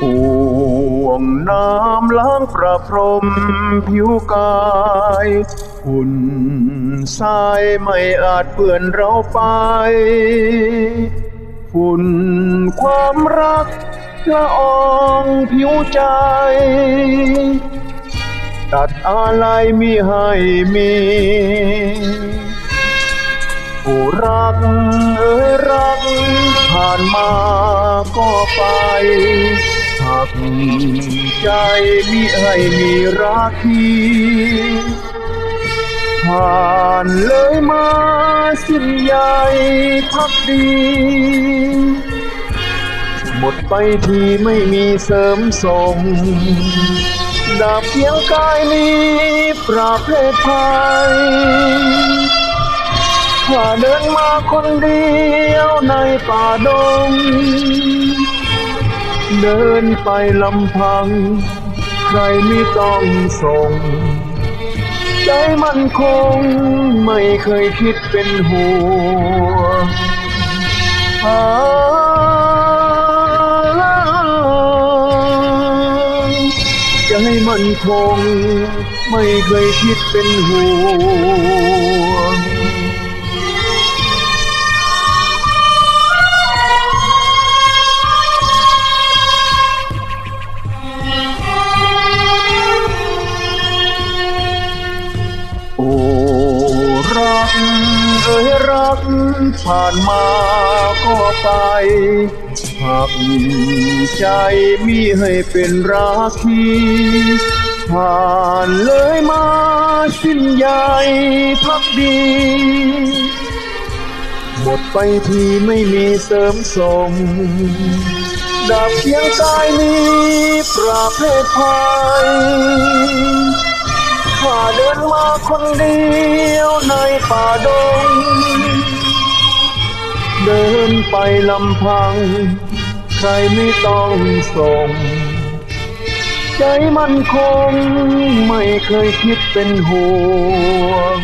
ห่วงน้ำล้างประพรมผิวกายหุ่นทรายไม่อาจเปื้อนเราไปฝุ่นความรักละอองผิวใจ ตัดอะไรมีให้มีผู้รักเอ้ยรักผ่านมาก็ไป หักใจมิให้มีรักทีผ่านเลยมาสิ้นใหญ่พักดี หมดไปทีไม่มีเสริมส่งดาบเพียงกายนี้ประเภทภัยข้าเดินมาคนเดียวในป่าดง เดินไปลำพัง ใครไม่ต้องส่ง ใจมันคงไม่เคยคิดเป็นห่วงหาใจมันคงไม่เคยคิดเป็นห่ว ยรักผ่านมาก็ไปหักใจมีให้เป็นรักที่ผ่านเลยมาสิ้นใหญ่พักดี หมดไปทีไม่มีเสริมสมดาบเพียงกายนี้ประเภทภัยข้าเดินมาคนเดี ยวในป่าดงเดินไปลำพัง ใครไม่ต้องส่ง ใจมันคงไม่เคยคิดเป็นห่วง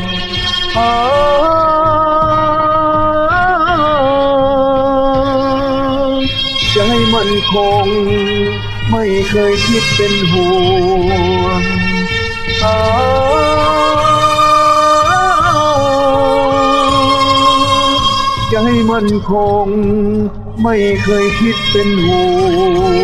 หาใจมันคง ไม่เคยคิดเป็นห่วง ใจมันคง ไม่เคยคิดเป็นห่วง